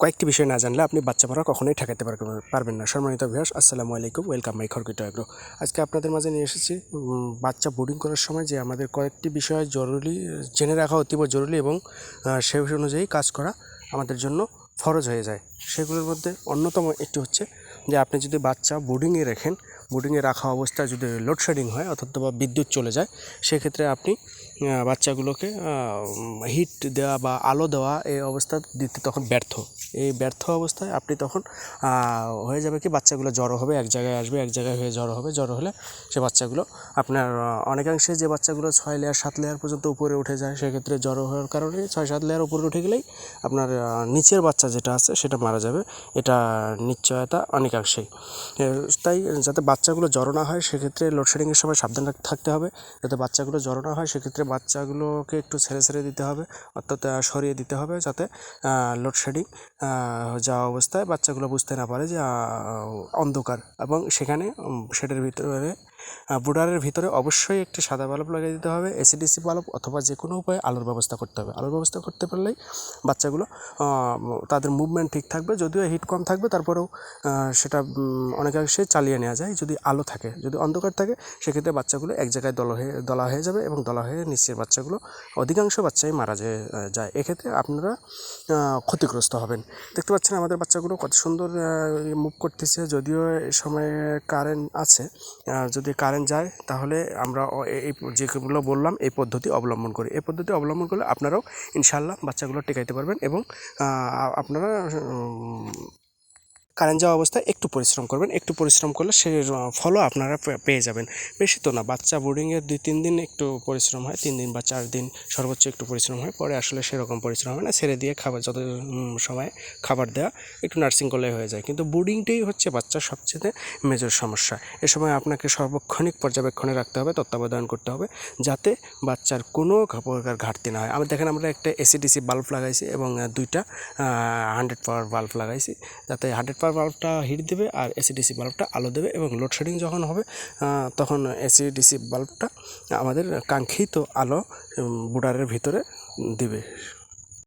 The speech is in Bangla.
কয়েকটি বিষয় না জানলে আপনি বাচ্চা পড়া কখনোই ঠেকাতে পারবেন না। সম্মানিত অভ্যাস আসসালামু আলাইকুম, ওয়েলকাম মাই খরকিট এগ্রো। আজকে আপনাদের মাঝে নিয়ে এসেছি বাচ্চা বোর্ডিং করার সময় যে আমাদের কয়েকটি বিষয় জরুরি, জেনে রাখা অতীব জরুরি এবং সে অনুযায়ী কাজ করা আমাদের জন্য ফরজ হয়ে যায়। সেগুলোর মধ্যে অন্যতম একটি হচ্ছে যে আপনি যদি বাচ্চা বোর্ডিংয়ে রাখেন বোর্ডিংয়ে রাখা অবস্থায় যদি লোডশেডিং হয়, অর্থাৎ বা বিদ্যুৎ চলে যায়, সেক্ষেত্রে আপনি বাচ্চাগুলোকে হিট দেওয়া বা আলো দেওয়া এই অবস্থা দিতে তখন ব্যর্থ। এই ব্যর্থ অবস্থায় আপনি তখন হয়ে যাবে কি, বাচ্চাগুলো জড়ো হবে, এক জায়গায় আসবে, এক জায়গায় হয়ে জড়ো হবে। জড়ো হলে সে বাচ্চাগুলো, আপনার অনেকাংশে যে বাচ্চাগুলো ছয় লেয়ার সাত লেয়ার পর্যন্ত উপরে উঠে যায়, সেক্ষেত্রে জড়ো হওয়ার কারণে ছয়, সাত লেয়ার উপরে উঠে গেলেই আপনার নিচের বাচ্চা যেটা আছে, সেটা মারা যাবে। এটা নিশ্চয়তা অনেকাংশেই। তাই যাতে বাচ্চাগুলো জড়ো না হয়, সেক্ষেত্রে লোডশেডিংয়ের সময় সাবধান থাকতে হবে। যাতে বাচ্চাগুলো জড়ো না হয়, সেক্ষেত্রে বাচ্চাগুলোকে একটু ছেড়ে ছেড়ে দিতে হবে, অর্থাৎ সরিয়ে দিতে হবে যাতে লোডশেডিং যাওয়া অবস্থায় বাচ্চাগুলো বুঝতে না পারে যে অন্ধকার। এবং সেখানে শেডের ভিতরে বুডারের ভিতরে অবশ্যই একটি সাদা বাল্ব লাগিয়ে দিতে হবে এসিডিসি বাল্ব অথবা যে কোনো উপায়ে আলোর ব্যবস্থা করতে হবে। আলোর ব্যবস্থা করতে পারলেই বাচ্চাগুলো তাদের মুভমেন্ট ঠিক থাকবে, যদিও হিট কম থাকবে, তারপরেও সেটা অনেকাংশে চালিয়ে নেওয়া যায়, যদি আলো থাকে, যদি অন্ধকার থাকে, সেক্ষেত্রে বাচ্চাগুলো এক জায়গায় দল হয়ে, দলা হয়ে যাবে এবং দলা হয়ে নিচের বাচ্চাগুলো, অধিকাংশ বাচ্চাই মারা যায়। এক্ষেত্রে আপনারা ক্ষতিগ্রস্ত হবেন। দেখতে পাচ্ছেন আমাদের বাচ্চাগুলো কত সুন্দর মুভ করতেছে, যদিও এ সময়ে কারেন্ট আছে যদি কারেন্ট যায়, তাহলে আমরা এই যেগুলো বললাম, এই পদ্ধতি অবলম্বন করি। এই পদ্ধতি অবলম্বন করলে আপনারাও ইনশাল্লাহ বাচ্চাগুলো টেকাইতে পারবেন এবং আপনারা কারেন্ট যাওয়া অবস্থায় একটু পরিশ্রম করবেন, একটু পরিশ্রম করলে সে ফলও আপনারা পেয়ে যাবেন। বেশি তো না, বাচ্চা বোর্ডিংয়ের দুই, তিন দিন একটু পরিশ্রম হয়, তিন দিন বা চার দিন সর্বোচ্চ একটু পরিশ্রম হয়, পরে আসলে সেরকম পরিশ্রম হয় না, ছেড়ে দিয়ে খাবার যত সময় খাবার দেওয়া একটু নার্সিং করলে হয়ে যায়। কিন্তু বোর্ডিংটাই হচ্ছে বাচ্চার সবচেয়ে মেজর সমস্যা। এ সময় আপনাকে সর্বক্ষণিক পর্যবেক্ষণে রাখতে হবে, তত্ত্বাবধান করতে হবে, যাতে বাচ্চার কোনো প্রকার ঘাটতি না হয়। আমরা দেখেন আমরা একটা এসিডিসি বাল্ব লাগাইছি এবং দুইটা হান্ড্রেড পাওয়ার বাল্ব লাগাইছি, যাতে হান্ড্রেড পাওয়ার বাল্বটা হিট দেবে আর এসিডিসি বাল্বটা আলো দেবে এবং লোডশেডিং যখন হবে তখন এসিডিসি বাল্বটা আমাদের কাঙ্ক্ষিত আলো বুডারের ভিতরে দিবে।